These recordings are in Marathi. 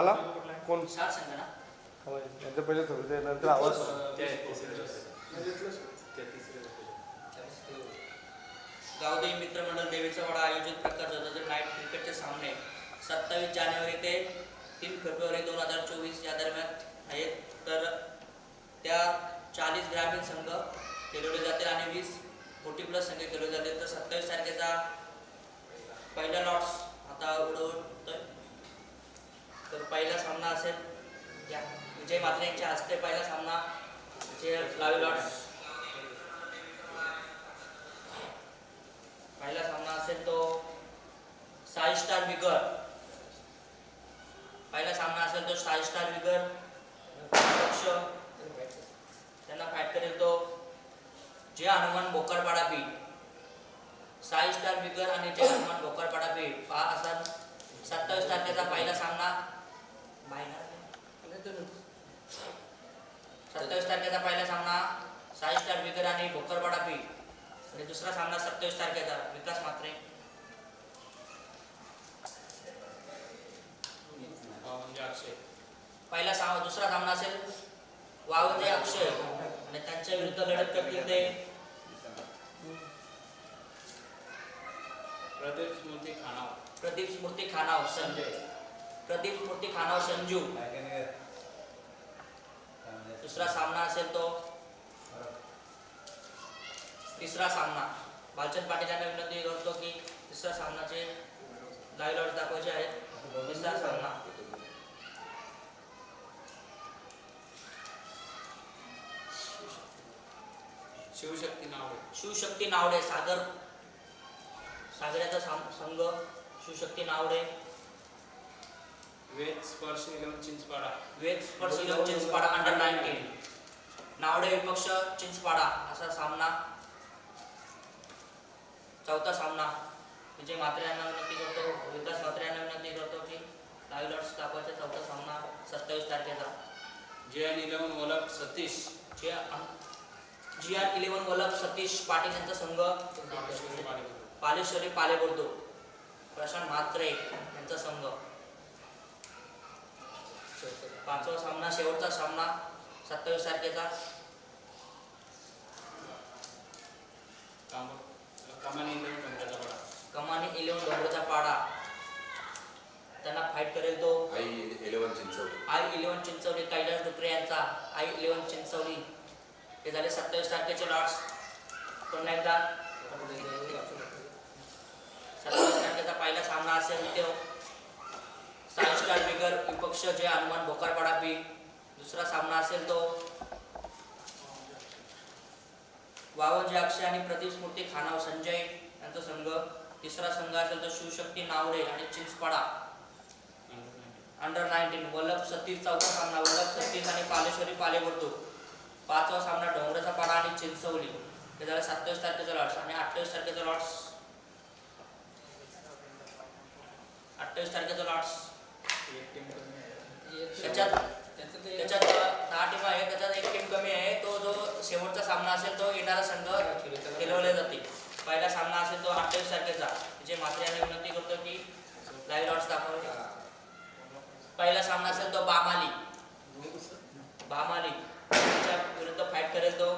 आला? कोण? यांचं पहिले थोडं ते नंतर आवाज. गावदेवी मित्रमंडळ देवीचा वाडा आयोजित प्रकार जातात नाईट क्रिकेटचे सामने सत्तावीस जानेवारी ते तीन फेब्रुवारी दोन हजार चोवीस या दरम्यान आहेत. तर त्या चाळीस ग्रामीण संघ खेळवले जातील आणि वीस फोर्टी प्लस संघ खेळवले जातील तर सत्तावीस तारखेचा पहिला लॉट्स आता उडवतोय तर पहिला सामना असेल. या. विजय मात्रे यांच्या हस्ते पहिला सामना जे लावी लॉट्स पहिला सामना असेल तो साई स्टार विगर पहिला सामना असेल तो साई स्टार विगर पक्ष. त्यांना फाईट करेल तो जे हनुमान बोकरपाडा पीठ साई स्टार विगर आणि जे हनुमान बोकरपाडा पीठ हा असा सत्तावीस तारखेचा पहिला सामना सत्तावीस तारखेचा पहिला सामना साई स्टार विगर आणि भोकरपाडा बीट आणि दुसरा सामना सत्तावीस तारखेचा विकास मात्रे. पहिला सामना दुसरा सामना असेल वावजे अक्षय. आणि त्यांच्या विरुद्ध लढत करतील ते प्रदीप स्मृती खानाव प्रदीप स्मृती खानाव संजय. प्रदीप स्मृती खानाव संजू। दुसरा सामना असेल तो। तिसरा सामना। बालचंद पाटील यांना विनंती करतो की तिसऱ्या सामनाचे लाईव्ह लॉट दाखवायचे आहेत. तिसरा सामना। शिवशक्ती नाव शिवशक्ती नावडे सागर सागऱ्याचा संघ शिवशक्ती नावडे। वेद स्पर्श eleven Chinchpada. Ved Sparsh eleven Chinchpada under nineteen Navde विपक्ष चिंचपाडा असा सामना. चौथा सामना. विजय म्हात्रे यांना विनंती करतो. विकास म्हात्रे यांना विनंती करतो की लाईव्ह लॉट्स दाखवायचा चौथा सामना सत्तावीस तारखेचा. जे N eleven Vallabh Satish. J G R eleven Vallabh Satish Patil यांचा संघ. पालेश्वरी पालेबुर्दू प्रशांत म्हात्रे यांचा संघ. पाचवा सामना शेवटचा सामना सत्तावीस तारखेचा. काम- कमानी इलेवन डोंगराचा पाडा. कमानी इलेव्हन डोंगरचा पाडा. त्यांना फाईट करेल तो. आई इलेवन चिंचवली. आई इलेव्हन चिंचवली कैलास डुकरे यांचा. आई इलेव्हन चिंचवली. हे झाले सत्तावीस तारखेचे लॉट्स पुन्हा एकदा. सत्तावीस तारखेचा पहिला सामना असेल तो. साई स्टार बिगर विपक्ष जय हनुमान भोकारपाडा बी दुसरा सामना असेल तो. वावजे अक्षय आणि प्रदीप स्मृती खानाव संजय यांचा संघ. तिसरा संघ असेल तो शिवशक्ती नावडे आणि चिंचपाडा. अंडर नाईन्टीन वल्लभ सतीश चौथा सामना वल्लभ सतीश आणि पालेश्वरी पालेवर्तू पाचवा सामना डोंगराचा पाडा आणि चिंचवली. हे झालं सत्तावीस तारखेचा लॉट्स आणि अठ्ठावीस तारखेचा लॉट्स अठ्ठावीस तारखेचा लॉट्स त्याच्यात त्याच्यात दहा टीम आहे त्याच्यात एक टीम कमी आहे. तो जो शेवटचा सामना असेल तो येणारा संघ खेळवले जातील. पहिला सामना असेल तो अठ्ठावीस तारखेचा. जे मात्रे यांना विनंती करतो की लाईव्ह लॉट्स दाखवा. पहिला सामना असेल तो बामाली बामाली त्याच्या विरुद्ध फाईट करेल तो.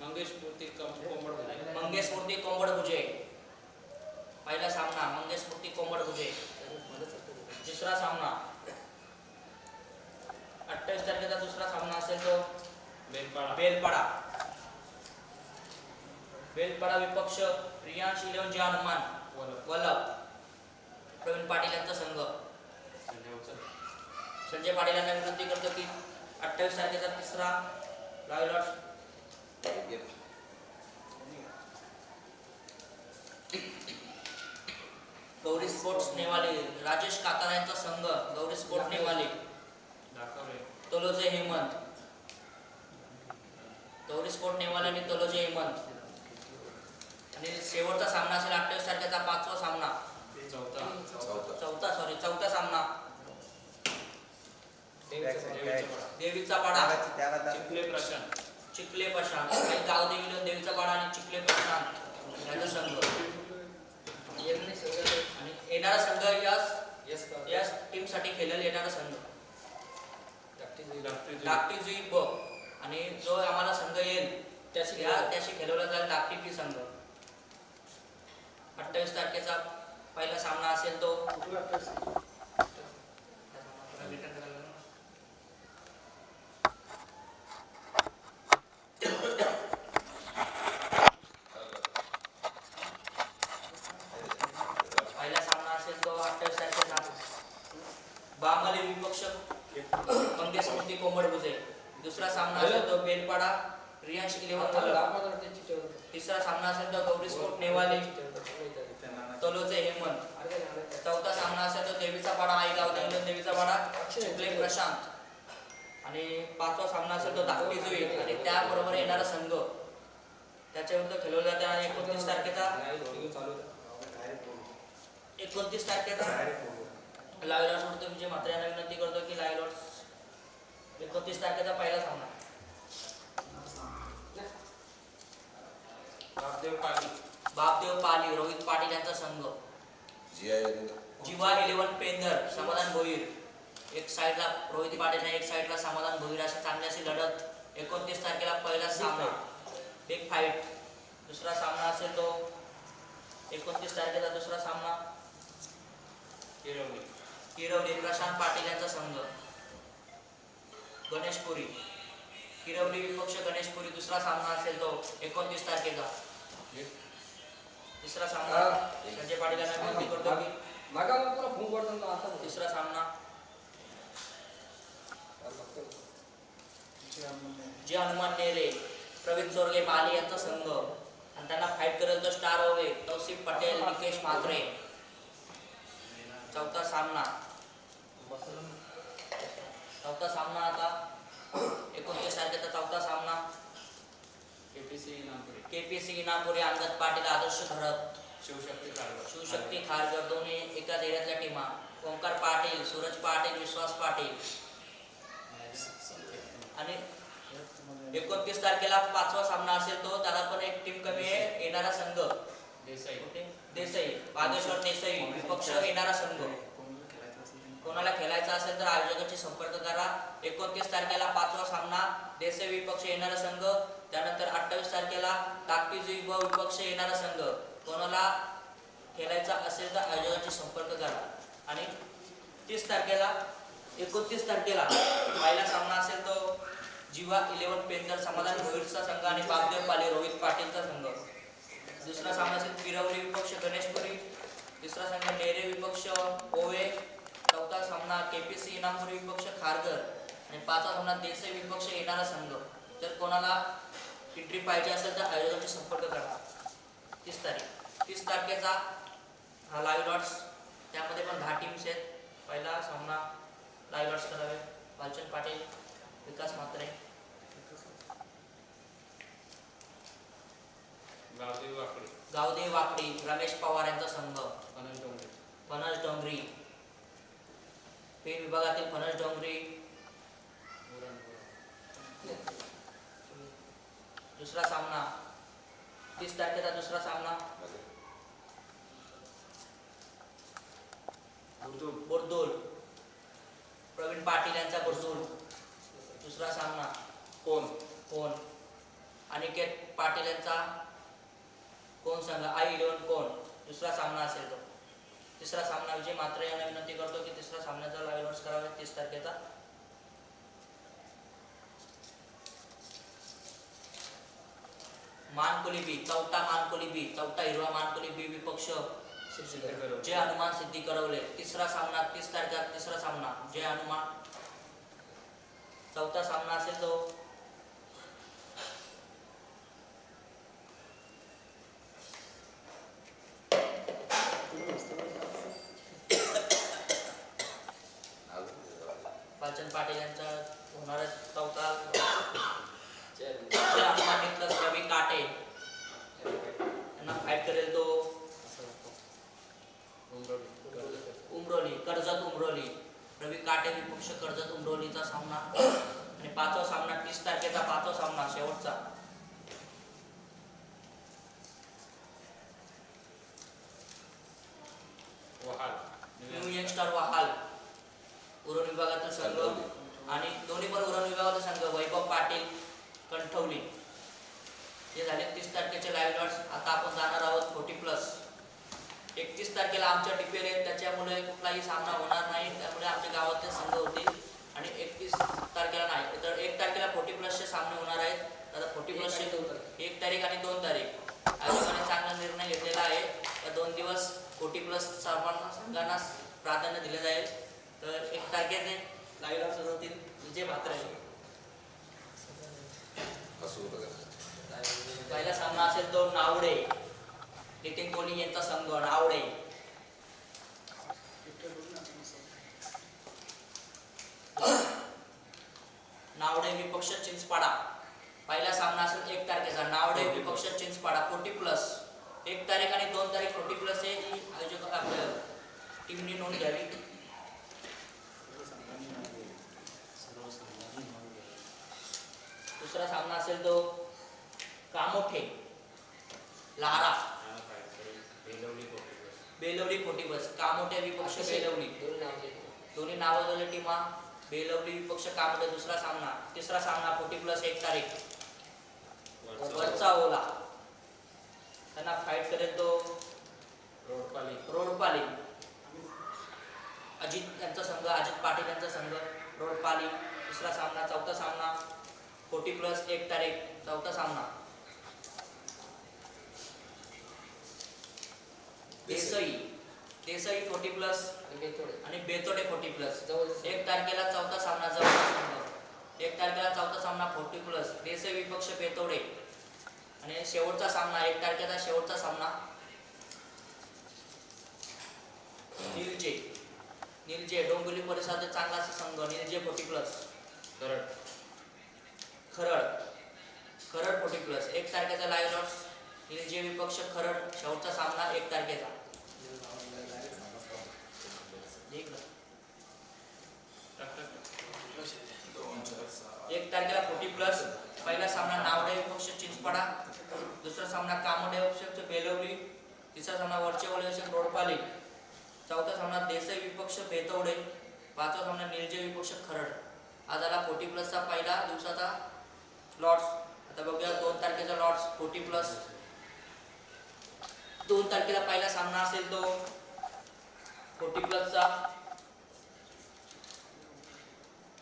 मंगेश मूर्ती कोंबड. मंगेश मूर्ती कोंबड भुजे पहिला सामना भुजे दुसरा सामना. अठ्ठावीस तारखेचा दुसरा सामना असेल तो. बेलपाडा. बेलपाडा. बेलपाडा विपक्ष प्रियांश इलेवन जे हनुमान. वल्लभ. प्रवीण पाटील यांचा संघ. संजय पाटील यांना विनंती करतो की अठ्ठावीस तारखेचा तिसरा live lots Gauri sports Nevale Rajesh Katara यांचा संघ गौरी स्पोर्ट्स नेवाले. तोलोजे हेमंत. गौरी स्पोर्ट नेवाले आणि तोलोजे हेमंत. आणि शेवटचा सामना असेल अठ्ठावीस तारखेचा पाचवा सामना. चौथा. चौथा. चौथा सॉरी चौथा सामना. देवीचा पाडा. चिखले प्रशांत. चिखले प्रशांत. आणि गावदेवी देवीचा पाडा आणि चिखले प्रशांत. यांचा संघ. आणि येणारा संघ यससाठी खेळलेला येणारा संघ. धाकटी जुई. धाकटी जुई ब. आणि जो आम्हाला संघ येईल त्याशी त्याशी खेळवला जाईल धाकटी पी संघ. अठ्ठावीस तारखेचा पहिला सामना असेल तो कुठला अभ्यास? पहिला सामना असेल तो अठ्ठावीस तारखेचा बामले विपक्ष मंगेश मूर्ती कोंबड बुजे दुसरा सामना असेल तो बेलपाडा रियांश इलेव्हन तिसरा सामना असेल तो गौरी स्पोर्ट नेवाले तलोचे हेमंत चौथा सामना असेल तो देवीचा पाडा आईगाव दंगल देवीचा पाडा. चिपले प्रशांत. आणि पाचवा सामना असेल तो धाकटी जुई. आणि त्याबरोबर येणारा संघ. त्याच्याविरुद्ध खेळवला जाते आणि एकोणतीस तारखेचा एकोणतीस तारखेचा लायलॉट म्हणतो विजय मात्र यांना विनंती करतो की लायलॉट एकोणतीस तारखेचा पहिला सामना. बापदेव पाटील. बापदेव पाली रोहित पाटील यांचा संघ. जीवा इलेव्हन पेंधर समाधान भोईर. एक साईडला रोहित पाटील एक साईडला समाधान भोईर. अशी चांगली अशी लढत. एकोणतीस तारखेला पहिला सामना. बिग फाईट दुसरा सामना असेल तो एकोणतीस तारखेचा दुसरा सामना. हिरवली. किरवली प्रशांत पाटील यांचा संघ. गणेशपुरी. किरवली विपक्ष गणेशपुरी दुसरा सामना असेल तो एकोणतीस तारखेचा. तिसरा सामना संजय पाटील यांना विनंती करतो की तिसरा सामना. जे हनुमान नेरे प्रवीण चोरगे माली यांचा संघ आणि त्यांना फाईट करेल तो स्टार होवे तौसिफ पटेल निकेश म्हात्रे. चौथा सामना. चौथा सामना आता एकोणतीस तारखेचा चौथा सामना. केपीसी नागपुरी केपीसी इनामपुरी अंगद पाटील आदर्श धरत शिवशक्ती कारभार शिवशक्ती खारगर दोन्ही एकाच एरियातल्या टीमा. ओंकार पाटील सूरज पाटील विश्वास पाटील. आणि एकोणतीस तारखेला पाचवा सामना असेल तो त्याला पण एक टीम कमी आहे येणारा संघ. देसाई? देसाई. बागेश्वर देसाई विपक्ष येणारा संघ. कोणाला खेळायचा असेल तर आयोजकांशी संपर्क करा. एकोणतीस तारखेला पाचवा सामना देसे विपक्ष येणारा संघ. त्यानंतर अठ्ठावीस तारखेला ताकतीज व विपक्ष येणारा संघ. कोणाला खेळायचा असेल तर आयोजकांशी संपर्क करा. आणि तीस तारखेला एकोणतीस तारखेला पहिला सामना असेल तो जीवा इलेव्हन पेंदर समाधान भोईरचा संघ आणि बागदेव पाले रोहित पाटीलचा संघ. दुसरा सामना असेल पिरवली विपक्ष गणेशपुरी. तिसरा संघ नेरे विपक्ष ओवे. चौथा सामना केपीसी इनामपुरी विपक्ष खारघर आणि पाचवा सामना देसाई विपक्ष येणारा संघ. जर कोणाला एंट्री पाहिजे असेल तर आयोजकांशी संपर्क करा. तीस तारीख. तीस तारखेचा हा लाईव्ह लॉट्स त्यामध्ये पण दहा टीम्स आहेत. पहिला सामना लाईव्ह लॉट्स करावे. वालचंद पाटील विकास म्हात्रे. गावदेवी वाकडी. गावदेव वाकडी रमेश पवार यांचा संघ. फणस डोंगरी. पेन विभागातील फणस डोंगरी. दुसरा सामना. तीस तारखेचा दुसरा सामना. बुरदुल. प्रवीण पाटील यांचा बुरदुल. दुसरा सामना. कोण? कोण? अनिकेत पाटील यांचा कोण संघ आई इलेव्हन कोण? दुसरा सामना असेल तो. तिसरा सामना विजय मात्र यांना विनंती करतो की तिसरा सामन्याचा लाईव्ह नोट्स करावे तीस तारखेचा. मानकोली बी चौथा मानकोली बी चौथा हिरवा मानकोली बी विपक्ष. जय हनुमान सिद्धी करवले तिसरा सामना तीस तारखेला तिसरा सामना. जय हनुमान. चौथा सामना असेल तो वाचन पाटील यांचा होणारा चौथा जय हनुमान निकलस रवी काटे यांना फाईट करेल तो उमरोली कर्जत उमरोली रवी काटे विपक्ष उमरोलीचा सामना आणि पाचवा सामना तीस तारखेचा पाचवा सामना शेवटचा. वहाल. New youngster Vahal. उरण विभागातील संघ आणि दोन्ही पण उरण विभागातील संघ वैभव पाटील कंठवली. हे झाले तीस तारखेचे लाईव्ह आता आपण जाणार आहोत फोर्टी प्लस एकतीस तारखेला आमच्या डीपीएल आहेत. त्याच्यामुळे कुठलाही सामना होणार नाही. त्यामुळे आमच्या गावातले संघ होतील. आणि एकतीस तारखेला नाही तर एक तारखेला फोर्टी प्लसचे सामने होणार आहेत. आता फोर्टी प्लसचे एक तारीख आणि दोन तारीख. आयोगाने चांगला निर्णय घेतलेला आहे. या दोन दिवस फोर्टी प्लस सर्वांना संघांना प्राधान्य दिले जाईल. तर एक तारखेचे लाईव्ह लॉट्स होतील विजय भात्रे पहिला सामना असेल तो नावडे. नितीन कोहली यांचा संघ नावडे. नावडे विपक्ष चिंचपाडा. पहिला सामना असेल एक तारखेचा. नावडे विपक्ष चिंचपाडा फोर्टी प्लस. एक तारीख आणि दोन तारीख फोर्टी प्लस हे ही आयोजक आपल्या टीमने नोंद घ्यावी. दुसरा सामना असेल तो कामोठे. लारा. बेलवली फोर्टी बस कामोठे विपक्ष बेलवली. दोन्ही नावाजलेल्या टीमा. बेलवली विपक्ष कामोठे दुसरा सामना? तिसरा सामना फोर्टी प्लस एक तारीख. वरचा वरचा ओला. त्यांना फाईट करेल तो. रोडपाली. रोडपाली. अजित यांचा संघ अजित पाटील यांचा संघ रोडपाली. तिसरा सामना चौथा सामना फोर्टी प्लस एक तारीख चौथा सामना. देसाई देसाई फोर्टी प्लस आणि बेतोडे. Forty plus. एक तारखेला चौथा सामना जवळचा संघ एक तारखेला चौथा सामना फोर्टी प्लस. देसाई विपक्ष बेतोडे. आणि शेवटचा सामना एक तारखेचा शेवटचा सामना. निलजे. निलजे डोंबिवली परिसरातील चांगला असा संघ निलजे फोर्टी प्लस. करड खरड. खरड फोर्टी प्लस. एक तारखेचा लॉट्स निलजे विपक्ष खरड. शेवटचा सामना एक तारखेचा. एक तारखेला फोर्टी प्लस पहिला सामना नावडे विपक्ष चिंचपाडा. दुसरा सामना कामोडे पक्ष बेलवली. तिसरा सामना वरचे विपक्ष रोडपाली. चौथा सामना देसाई विपक्ष बेतवडे. पाचवा सामना निर्जय विपक्ष खरड. आज आला फोर्टी प्लसचा पहिला दिवसाचा लॉट्स आता बघूया दोन तारखेचा लॉट्स फोर्टी प्लस दोन तारखेला पहिला सामना असेल तो. फोर्टी प्लसचा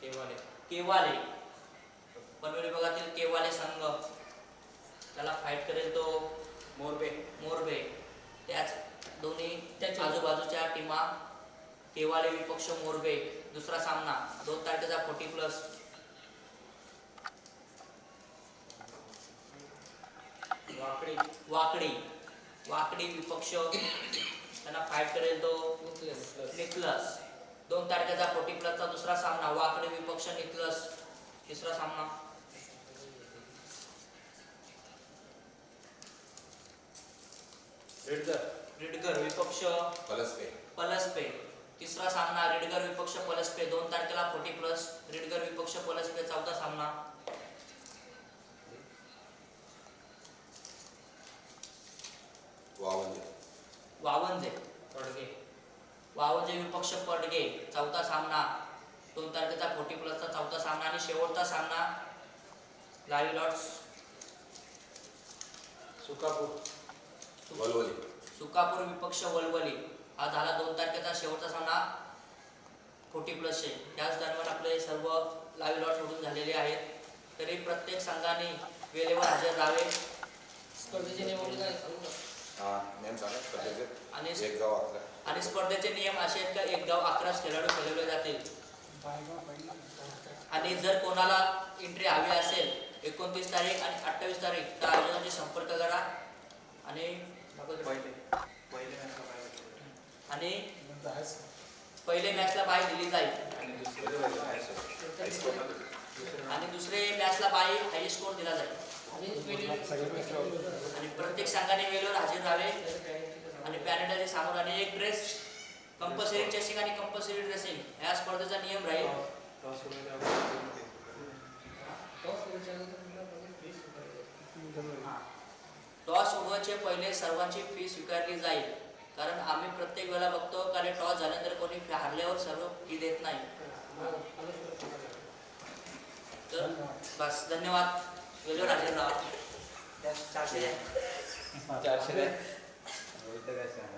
केव्हाले केवाले. पनवेल विभागातील केवाले संघ. त्याला फाईट करेल तो मोरबे. मोरबे. त्याच दोन्ही त्याच्या- आजूबाजूच्या टीमा केवाले विपक्ष मोरबे. दुसरा सामना. दोन तारखेचा फोर्टी प्लस वाकडी. वाकडी. वाकडी विपक्ष. त्यांना फाईट करेल तो निकलस दोन तारखेचा फोर्टी प्लसचा दुसरा सामना वाकडी विपक्ष निकलस तिसरा सामना. रेडगर रिडगर विपक्ष पलसपे तिसरा सामना रिडगर विपक्ष पलसपे दोन तारखेला फोर्टी प्लस रिडगर विपक्ष पलसपे चौथा सामना. वावंजे पडगे वावंजे विपक्ष पडगे चौथा सामना. दोन तारखेचा फोर्टी प्लसचा चौथा सामना आणि शेवटचा सामना. Live lots Sukapur. सुकापूर विपक्ष वलवली. हा झाला दोन तारखेचा शेवटचा सामना. फोर्टी प्लसचे. त्याच दरम्यान आपले सर्व लाईव्ह लॉट सोडून झालेले आहेत. तरी प्रत्येक संघाने वेळेवर हजर राहावे. स्पर्धेचे नियमावली सांगू? आणि एक गाव आपलं आणि स्पर्धेचे नियम असे आहेत का एक गाव अकराच खेळाडू खेळवले जातील आणि जर कोणाला एंट्री हवी असेल एकोणतीस तारीख आणि अठ्ठावीस तारीख तर आयोजकांशी संपर्क करा आणि. आणि. पहिले मॅचला बाय दिली जाईल आणि दुसरे आणि दुसरे मॅचला बाय हाय स्कोर दिला जाईल आणि प्रत्येक संघाने वेळेवर हजर राहावे आणि पॅरेंटाचे सामोर आणि एक ड्रेस कंपल्सरी चेसिंग आणि कंपल्सरी ड्रेसिंग या स्पर्धेचा नियम राहील. टॉस पुन्हा पहिले सर्वांची फी स्वीकारली जाईल. कारण आम्ही प्रत्येक वेळेला वेळा बघतो कारण टॉस झाल्यानंतर कोणी हारल्यावर सर्व फी देत नाही. तर बस धन्यवाद. वेळेवर हजर राहा त्या चारशे द्या. चारशे द्या. रोहित काय सांगा